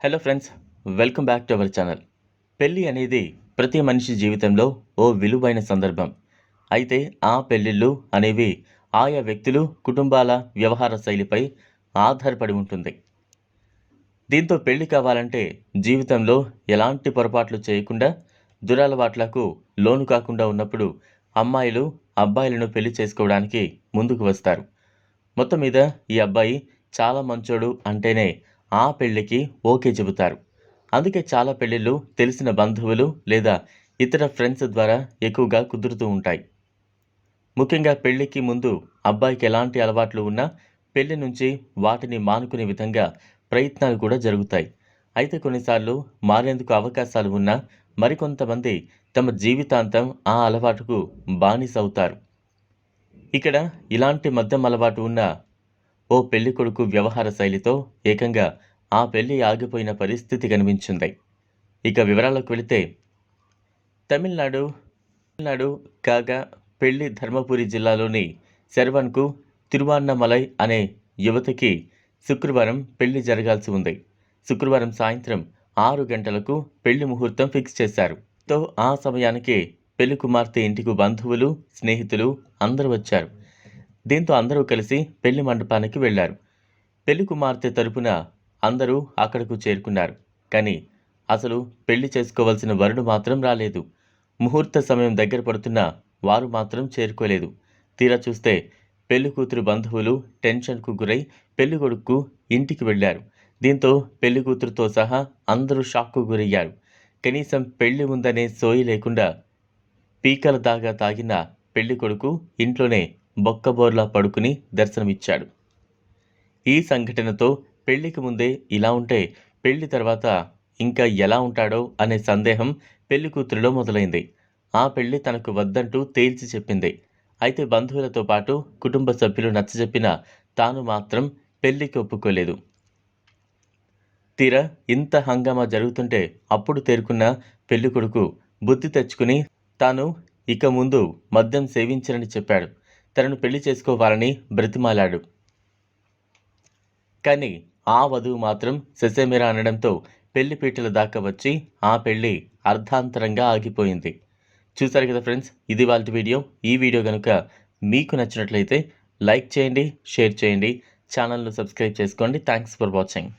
Hello friends welcome back to our channel పెళ్ళి అనేది ప్రతి మనిషి జీవితంలో ఓ విలువైన సందర్భం. అయితే ఆ పెళ్ళిళ్ళు అనేవి ఆయా వ్యక్తులు కుటుంబాల వ్యవహార శైలిపై ఆధారపడి ఉంటుంది. దీంతో పెళ్ళి కావాలంటే జీవితంలో ఎలాంటి పొరపాట్లు చేయకుండా దురలవాట్లకు లోను కాకుండా ఉన్నప్పుడు అమ్మాయిలు అబ్బాయిలను పెళ్ళి చేసుకోవడానికి ముందుకు వస్తారు. మొత్తం మీద ఈ అబ్బాయి చాలా మంచోడు అంటేనే ఆ పెళ్ళికి ఓకే చెబుతారు. అందుకే చాలా పెళ్ళిళ్ళు తెలిసిన బంధువులు లేదా ఇతర ఫ్రెండ్స్ ద్వారా ఎక్కువగా కుదురుతూ ఉంటాయి. ముఖ్యంగా పెళ్ళికి ముందు అబ్బాయికి ఎలాంటి అలవాట్లు ఉన్నా పెళ్ళి నుంచి వాటిని మానుకునే విధంగా ప్రయత్నాలు కూడా జరుగుతాయి. అయితే కొన్నిసార్లు మారేందుకు అవకాశాలు ఉన్నా మరికొంతమంది తమ జీవితాంతం ఆ అలవాటుకు బానిస అవుతారు. ఇక్కడ ఇలాంటి మద్యం అలవాటు ఉన్న ఓ పెళ్ళి కొడుకు వ్యవహార శైలితో ఏకంగా ఆ పెళ్ళి ఆగిపోయిన పరిస్థితి కనిపించింది. ఇక వివరాలకు వెళితే తమిళనాడు తమిళనాడు కాగా పెళ్ళి ధర్మపురి జిల్లాలోని శర్వన్కు తిరువాన్నమలై అనే యువతికి శుక్రవారం పెళ్ళి జరగాల్సి ఉంది. శుక్రవారం సాయంత్రం ఆరు గంటలకు పెళ్ళి ముహూర్తం ఫిక్స్ చేశారు. తో ఆ సమయానికి పెళ్ళి కుమార్తె ఇంటికి బంధువులు స్నేహితులు అందరూ వచ్చారు. దీంతో అందరూ కలిసి పెళ్ళి మండపానికి వెళ్ళారు. పెళ్ళి కుమార్తె తరపున అందరూ అక్కడకు చేరుకున్నారు. కానీ అసలు పెళ్ళి చేసుకోవాల్సిన వరుడు మాత్రం రాలేదు. ముహూర్త సమయం దగ్గర పడుతున్న వారు మాత్రం చేరుకోలేదు. తీరా చూస్తే పెళ్ళి కూతురు బంధువులు టెన్షన్కు గురై పెళ్ళి కొడుకు ఇంటికి వెళ్ళారు దీంతో పెళ్ళి కూతురుతో సహా అందరూ షాక్కు గురయ్యారు. కనీసం పెళ్ళి ఉందనే సోయి లేకుండా పీకల దాగా తాగిన పెళ్ళి కొడుకు ఇంట్లోనే బొక్కబోర్లా పడుకుని దర్శనమిచ్చాడు. ఈ సంఘటనతో పెళ్ళికి ముందే ఇలా ఉంటే పెళ్ళి తర్వాత ఇంకా ఎలా ఉంటాడో అనే సందేహం పెళ్ళి కూతురిలో మొదలైంది. ఆ పెళ్ళి తనకు వద్దంటూ తేల్చి చెప్పింది. అయితే బంధువులతో పాటు కుటుంబ సభ్యులు నచ్చజెప్పినా తాను మాత్రం పెళ్ళికి ఒప్పుకోలేదు. తీర ఇంత హంగామా జరుగుతుంటే అప్పుడు తేరుకున్న పెళ్ళి కొడుకు బుద్ధి తెచ్చుకుని తాను ఇక ముందు మద్యం సేవించరని చెప్పాడు. తనను పెళ్ళి చేసుకోవాలని బ్రతిమాలాడు. కానీ ఆ వధువు మాత్రం సెసేమిరా అనడంతో పెళ్ళి పీటల దాకా వచ్చి ఆ పెళ్ళి అర్ధాంతరంగా ఆగిపోయింది. చూసారు కదా ఫ్రెండ్స్ ఇది వాళ్ళ వీడియో. ఈ వీడియో కనుక మీకు నచ్చినట్లయితే లైక్ చేయండి షేర్ చేయండి. ఛానల్ను సబ్స్క్రైబ్ చేసుకోండి. Thanks for watching.